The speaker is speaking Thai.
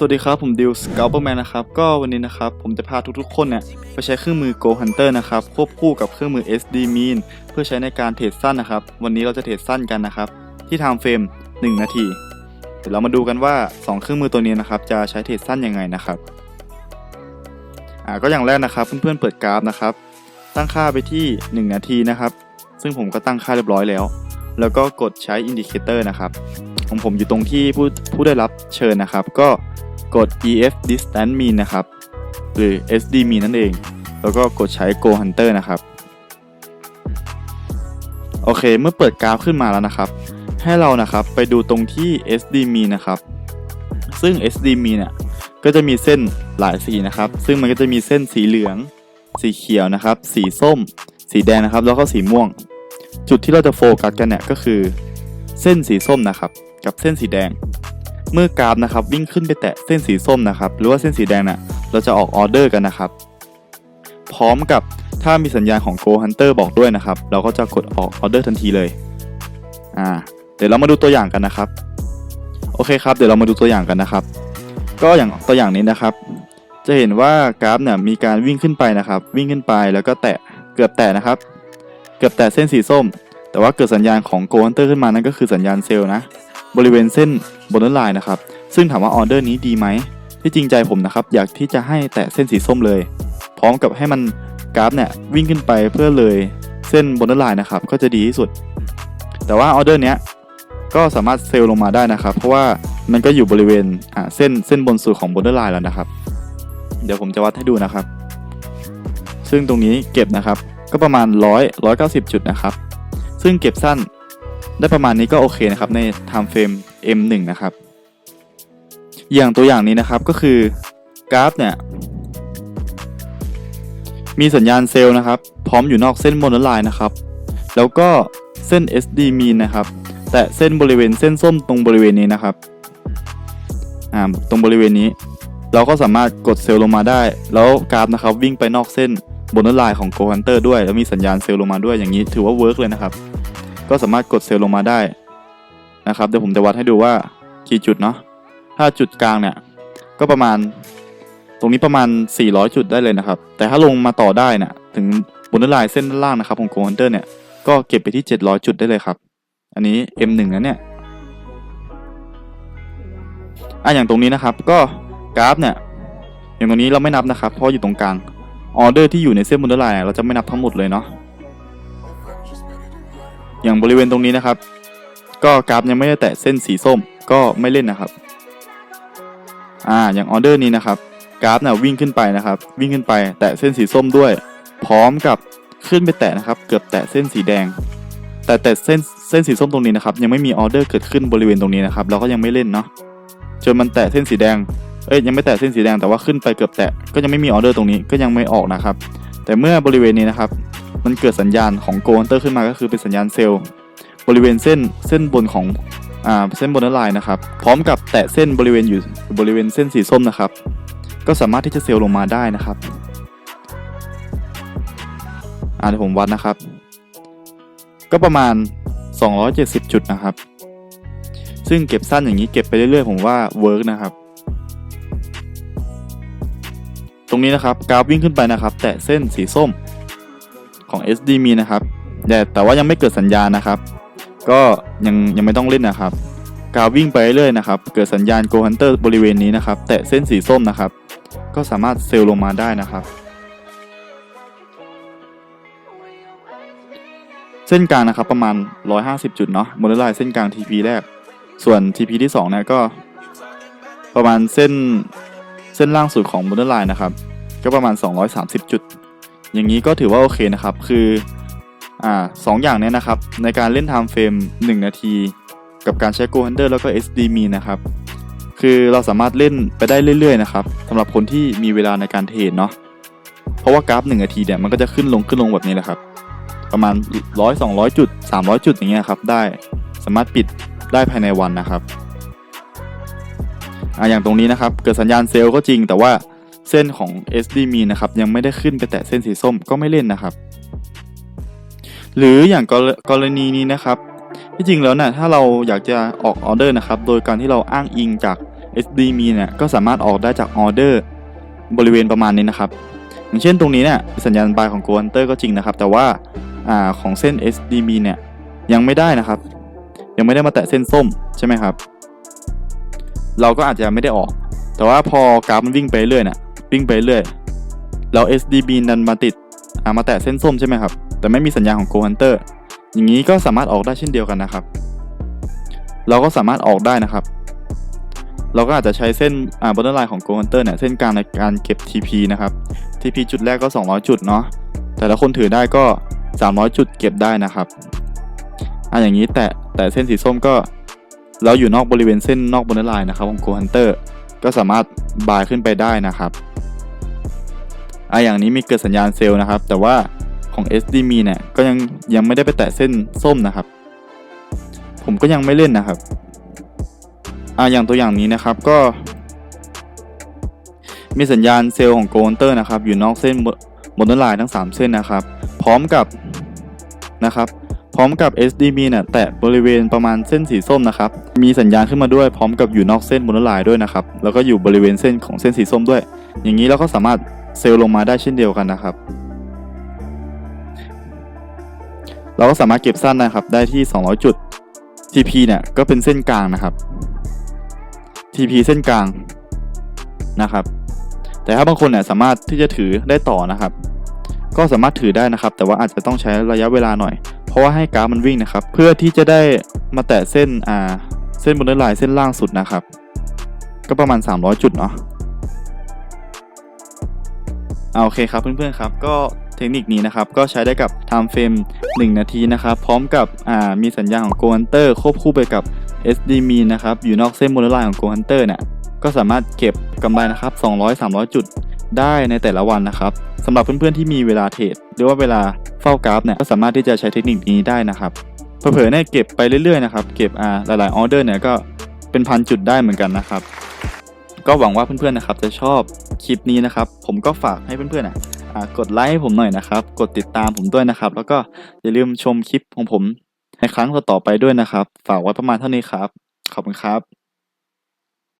สวัสดีครับ ผมดิวสเกลเปอร์แมนนะครับ ก็วันนี้นะครับ ผมจะพาทุกๆ คนเนี่ย ไปใช้เครื่องมือ Go Hunter นะครับ ควบคู่กับเครื่องมือ SD Mean เพื่อใช้ในการเทรดสั้นนะครับ วันนี้เราจะเทรดสั้นกันนะครับ ที่ time frame 1นาที เดี๋ยวเรามาดูกันว่า 2 เครื่องมือตัวนี้นะครับ จะใช้เทรดสั้นยังไงนะครับอ่าก็อย่างแรกนะครับ เพื่อนๆเปิดกราฟนะครับ ตั้งค่าไปที่ 1 นาทีนะครับ ซึ่งผมก็ตั้งค่าเรียบร้อยแล้ว แล้วก็กดใช้อินดิเคเตอร์นะครับของผมอยู่ตรงที่ผู้ผู้ได้รับเชิญนะครับ ก็ กด EF distance mean นะครับ หรือ SD mean นั่นเอง แล้วก็กดใช้ Go Hunter นะครับ โอเค เมื่อเปิดกราฟขึ้นมาแล้วนะครับ ให้เรานะครับไปดูตรงที่ SD mean นะครับ ซึ่ง SD mean เนี่ยก็จะมีเส้นหลายสีนะครับ ซึ่งมันก็จะมีเส้นสีเหลือง สีเขียวนะครับ สีส้ม สีแดงนะครับ แล้วก็สีม่วง จุดที่เราจะโฟกัสกันเนี่ยก็คือ เส้นสีส้มนะครับ กับเส้นสีแดง เมื่อกราฟนะครับวิ่งขึ้นไปแตะเส้นสีส้มนะครับหรือว่าเส้นสีแดงน่ะเราจะออกออเดอร์กันนะครับ พร้อมกับถ้ามีสัญญาณของ Go Hunter บอกด้วยนะครับ เราก็จะกดออกออเดอร์ทันทีเลยอ่าเดี๋ยวเรามาดูตัวอย่างกันนะครับ โอเคครับ เดี๋ยวเรามาดูตัวอย่างกันนะครับ ก็อย่างตัวอย่างนี้นะครับ จะเห็นว่ากราฟเนี่ยมีการวิ่งขึ้นไปนะครับ วิ่งขึ้นไปแล้วก็แตะเกือบแตะนะครับ เกือบแตะเส้นสีส้ม แต่ว่าเกิดสัญญาณของ Go Hunter ขึ้นมานั่นก็คือสัญญาณเซลล์นะบริเวณเส้น บนไลน์นะครับ ซึ่งถามว่าออเดอร์นี้ดีไหม ที่จริงใจผมนะครับ อยากที่จะให้แตะเส้นสีส้มเลย พร้อมกับให้มันกราฟเนี่ยวิ่งขึ้นไปเพื่อเลยเส้นบนไลน์นะครับ ก็จะดีที่สุด แต่ว่าออเดอร์เนี้ยก็สามารถเซลลงมาได้นะครับ เพราะว่ามันก็อยู่บริเวณเส้นเส้นบนสุดของบนไลน์แล้วนะครับ เดี๋ยวผมจะวัดให้ดูนะครับ ซึ่งตรงนี้เก็บนะครับ ก็ประมาณ 100 190 จุดนะครับ ซึ่งเก็บสั้นได้ประมาณนี้ก็โอเคนะครับ ใน time frame M1 นะครับ อย่างตัวอย่างนี้นะครับก็คือกราฟเนี่ยมีสัญญาณเซลล์นะครับ พร้อมอยู่นอกเส้นโบนไลน์นะครับ แล้วก็เส้น SD mean นะครับ แต่เส้นบริเวณเส้นส้มตรงบริเวณนี้นะครับอ่าตรงบริเวณนี้ เราก็สามารถกดเซลล์ลงมาได้ แล้วกราฟนะครับวิ่งไปนอกเส้นบนไลน์ของ Go Hunter ด้วย แล้วมีสัญญาณเซลล์ลงมาด้วยอย่างนี้ถือว่าเวิร์กเลยนะครับ ก็สามารถกดเซลล์ลงมาได้ นะครับเดี๋ยวผมจะวัดให้ดูว่ากี่จุดเนาะถ้าจุดกลางเนี่ยก็ประมาณตรงนี้ประมาณ 400 จุดได้เลยนะครับ แต่ถ้าลงมาต่อได้เนี่ยถึงบนไลน์เส้นด้านล่างนะครับของ Go Hunter เนี่ยก็เก็บไปที่ 700 จุดได้เลยครับ อันนี้ M1 นะเนี่ยอะอย่างตรงนี้นะครับก็กราฟเนี่ยอย่างตรงนี้เราไม่นับนะครับ เพราะอยู่ตรงกลางออเดอร์ที่อยู่ในเส้นบนไลน์เราจะไม่นับทั้งหมดเลยเนาะอย่างบริเวณตรงนี้นะครับ ก็กราฟยังไม่ได้แตะเส้นสีส้มก็ไม่เล่นนะครับ อ่าอย่างออเดอร์นี้นะครับ กราฟนี่ยวิ่งขึ้นไปนะครับ วิ่งขึ้นไปแตะเส้นสีส้มด้วย พร้อมกับขึ้นไปแตะนะครับ เกือบแตะเส้นสีแดง แต่แต่เส้นเส้นสีส้มตรงนี้นะครับ ยังไม่มีออเดอร์เกิดขึ้นบริเวณตรงนี้นะครับ เราก็ยังไม่เล่นเนาะจนมันแตะเส้นสีแดงเอ้ยยังไม่แตะเส้นสีแดงแต่ว่าขึ้นไปเกือบแตะก็ยังไม่มีออเดอร์ตรงนี้ก็ยังไม่ออกนะครับ แต่เมื่อบริเวณนี้นะครับ มันเกิดสัญญาณของโกลเตอร์ขึ้นมาก็คือเป็นสัญญาณเซลล์ บริเวณเส้นเส้นบนของอ่าเส้นบนไลน์นะครับ พร้อมกับแตะเส้นบริเวณอยู่บริเวณเส้นสีส้มนะครับ ก็สามารถที่จะเซลล์ลงมาได้นะครับอ่าเดี๋ยวผมวัดนะครับ ก็ประมาณ 270 จุดนะครับ ซึ่งเก็บสั้นอย่างนี้เก็บไปเรื่อยๆ ผมว่าเวิร์กนะครับตรงนี้นะครับกราฟวิ่งขึ้นไปนะครับ แตะเส้นสีส้มของ SD มีนะครับแต่แต่ว่ายังไม่เกิดสัญญาณนะครับ ก็ยังยังไม่ต้องเล่นนะครับ กาฟวิ่งไปเรื่อยนะครับ เกิดสัญญาณ Go Hunter บริเวณนี้นะครับ แตะเส้นสีส้มนะครับ ก็สามารถเซลลงมาได้นะครับ เส้นกลางนะครับประมาณ 150 จุดเนาะบนไลน์เส้นกลาง TP แรก ส่วน TP ที่2เนี่ยก็ประมาณเส้นเส้นล่างสุดของบนไลน์นะครับ ก็ประมาณ 230 จุด อย่างนี้ก็ถือว่าโอเคนะครับ คือ อ่าสองอย่างเนี้ยนะครับ ในการเล่น time frame 1 นาที กับการใช้ Go Hunter แล้วก็ SD m e นะครับ คือเราสามารถเล่นไปได้เรื่อยๆนะครับสำหรับคนที่มีเวลาในการเทรดเนาะเพราะว่ากราฟ 1 นาทีเนี่ยมันก็จะขึ้นลงขึ้นลงแบบนี้แหละครับ ประมาณ 100 200 จุด 300 จุดอย่างเงี้ยครับได้สามารถปิดได้ภายในวันนะครับอ่าอย่างตรงนี้นะครับ เกิดสัญญาณเซลล์ก็จริงแต่ว่าเส้นของ SD m e นะครับยังไม่ได้ขึ้นไปแตะเส้นสีส้มก็ไม่เล่นนะครับ หรืออย่างกรณีนี้นะครับที่จริงแล้วนะ่ะถ้าเราอยากจะออกออเดอร์นะครับโดยการที่เราอ้างอิงจาก SD มีเนี่ยก็สามารถออกได้จากออเดอร์บริเวณประมาณนี้นะครับอย่างเช่นตรงนี้เนี่ยสัญญาณบายของ Go Hunter ก็จริงนะครับ แต่ว่าอ่าของเส้น SDB เนี่ยยังไม่ได้นะครับ ยังไม่ได้มาแตะเส้นส้มใช่ไหมครับ เราก็อาจจะไม่ได้ออก แต่ว่าพอกราฟมันวิ่งไปเรื่อยเนี่ยวิ่งไปเรื่อยแล้ว SDB นันมาติดอ่ามาแตะเส้นส้มใช่ไหมครับ แต่ไม่มีสัญญาณของ Go Hunter อย่างนี้ก็สามารถออกได้เช่นเดียวกันนะครับ เราก็สามารถออกได้นะครับ เราก็อาจจะใช้เส้นอ่าบนไลน์ของ Go Hunter เนี่ยเส้นกลางในการเก็บ TP นะครับ TP จุดแรกก็ 200 จุดเนาะแต่ละคนถือได้ก็ 300 จุดเก็บได้นะครับอะอย่างนี้แต่แต่เส้นสีส้มก็เราอยู่นอกบริเวณเส้นนอกบนไลน์นะครับของ Go Hunter ก็สามารถบายขึ้นไปได้นะครับอะอย่างนี้มีเกิดสัญญาณเซลล์นะครับ แต่ว่า ของ SDM เนี่ยก็ยังยังไม่ได้ไปแตะเส้นส้มนะครับ ผมก็ยังไม่เล่นนะครับอ่าอย่างตัวอย่างนี้นะครับก็ มีสัญญาณเซลล์ของโกลเตอร์นะครับ อยู่นอกเส้นบนต้นลายทั้ง 3 เส้นนะครับ พร้อมกับนะครับพร้อมกับ SDB เนี่ยแตะบริเวณประมาณเส้นสีส้มนะครับ มีสัญญาณขึ้นมาด้วยพร้อมกับอยู่นอกเส้นบนต้นลายด้วยนะครับ แล้วก็อยู่บริเวณเส้นของเส้นสีส้มด้วย อย่างนี้เราก็สามารถเซลล์ลงมาได้เช่นเดียวกันนะครับ เราก็สามารถเก็บสั้นนะครับ ได้ที่ 200 จุด TP เนี่ยก็เป็นเส้นกลางนะครับ TP เส้นกลางนะครับ แต่ถ้าบางคนเนี่ยสามารถที่จะถือได้ต่อนะครับ ก็สามารถถือได้นะครับ แต่ว่าอาจจะต้องใช้ระยะเวลาหน่อย เพราะว่าให้กราฟมันวิ่งนะครับ เพื่อที่จะได้มาแตะเส้นอ่าเส้นบนเนลายเส้นล่างสุดนะครับ ก็ประมาณ 300 จุดเนาะเอาโอเคครับเพื่อนๆครับก็ เทคนิคนี้นะครับก็ใช้ได้กับ time frame 1 นาทีนะครับ พร้อมกับมีสัญญาณของ Go Hunter ควบคู่ไปกับ SD m e นะครับ อยู่นอกเส้นบนเนื้อลายของ Go Hunter เนี่ยก็สามารถเก็บกำไรนะครับ 200-300 จุดได้ในแต่ละวันนะครับสำหรับเพื่อนๆที่มีเวลาเทรดหรือว่าเวลาเฝ้ากราฟเนี่ยก็สามารถที่จะใช้เทคนิคนี้ได้นะครับเผลอๆเนี่ยเก็บไปเรื่อยๆนะครับเก็บอ่าหลายๆออเดอร์เนี่ยก็เป็นพันจุดได้เหมือนกันนะครับ ก็หวังว่าเพื่อนๆนะครับจะชอบคลิปนี้นะครับ ผมก็ฝากให้เพื่อนๆอะ กดไลค์ให้ผมหน่อยนะครับ กดติดตามผมด้วยนะครับ แล้วก็อย่าลืมชมคลิปของผมในครั้งต่อๆไปด้วยนะครับ ฝากไว้ประมาณเท่านี้ครับ ขอบคุณครับ